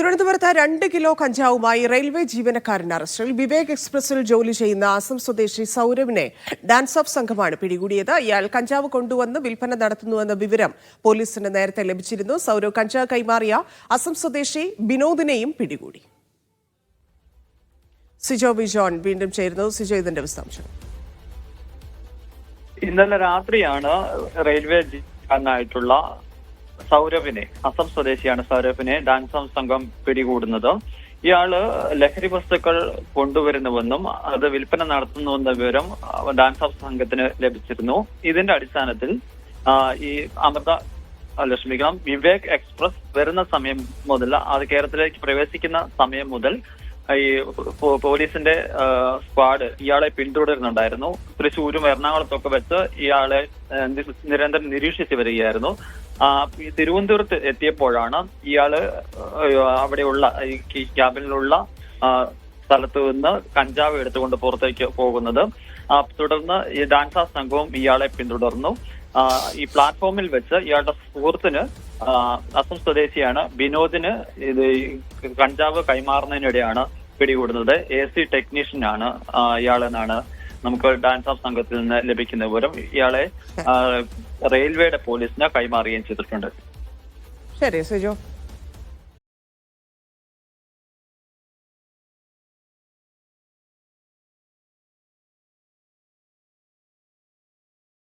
തിരുവനന്തപുരത്ത് രണ്ട് കിലോ കഞ്ചാവുമായി റെയിൽവേ ജീവനക്കാരൻ അറസ്റ്റിൽ വിവേക് എക്സ്പ്രസിൽ ജോലി ചെയ്യുന്ന അസം സ്വദേശി സൗരവിനെ ഡാൻസ് ഓഫ് സംഘമാണ് പിടികൂടിയത്. ഇയാൾ കഞ്ചാവ് കൊണ്ടുവന്ന് വിൽപ്പന നടത്തുന്നുവെന്ന വിവരം പോലീസിന് നേരത്തെ ലഭിച്ചിരുന്നു. സൗരവ് കഞ്ചാവ് കൈമാറിയ അസം സ്വദേശി ബിനോദിനെയും പിടികൂടി. സിജോ വിജോൺ വീണ്ടും ചേരുന്നു. സിജോ ഇതിന്റെ വിശദാംശം. ഇന്നലെ രാത്രിയാണ് റെയിൽവേ ജീവനക്കാരനായിട്ടുള്ള സൗരഭിനെ അസം സ്വദേശിയാണ് സൗരഭിനെ ഡാൻസ് സംഘം പിടികൂടുന്നത്. ഇയാൾ ലഹരി വസ്തുക്കൾ കൊണ്ടുവരുന്നുവെന്നും അത് വിൽപ്പന നടത്തുന്നുവെന്ന വിവരം ഡാൻസ് സംഘത്തിന് ലഭിച്ചിരുന്നു. ഇതിന്റെ അടിസ്ഥാനത്തിൽ ഈ അമൃത അല്ല ക്ഷമിക്കണം വിവേക് എക്സ്പ്രസ് വരുന്ന സമയം മുതൽ അത് കേരളത്തിലേക്ക് പ്രവേശിക്കുന്ന സമയം മുതൽ ഈ പോലീസിന്റെ സ്ക്വാഡ് ഇയാളെ പിന്തുടരുന്നുണ്ടായിരുന്നു. തൃശ്ശൂരും എറണാകുളത്തൊക്കെ വെച്ച് ഇയാളെ നിരന്തരം നിരീക്ഷിച്ചു വരികയായിരുന്നു. തിരുവനന്തപുരത്ത് എത്തിയപ്പോഴാണ് ഇയാൾ അവിടെയുള്ള ഈ ക്യാബിനിലുള്ള സ്ഥലത്ത് നിന്ന് കഞ്ചാവ് എടുത്തുകൊണ്ട് പുറത്തേക്ക് പോകുന്നത്. തുടർന്ന് ഈ ഡാൻസാ സംഘവും ഇയാളെ പിന്തുടർന്നു. ഈ പ്ലാറ്റ്ഫോമിൽ വെച്ച് ഇയാളുടെ സുഹൃത്തിന് അസം സ്വദേശിയാണ് വിനോദിന് ഇത് കഞ്ചാവ് കൈമാറുന്നതിനിടെയാണ് പിടികൂടുന്നത്. എ സി ടെക്നീഷ്യനാണ് ഇയാളെന്നാണ് നമുക്ക് ഡാൻസ് ഓഫ് സംഘത്തിൽ നിന്ന് ലഭിക്കുന്ന വിവരം ഇയാളെ റെയിൽവേയുടെ പോലീസിന് കൈമാറുകയും ചെയ്തിട്ടുണ്ട്. ശരി സിജോ.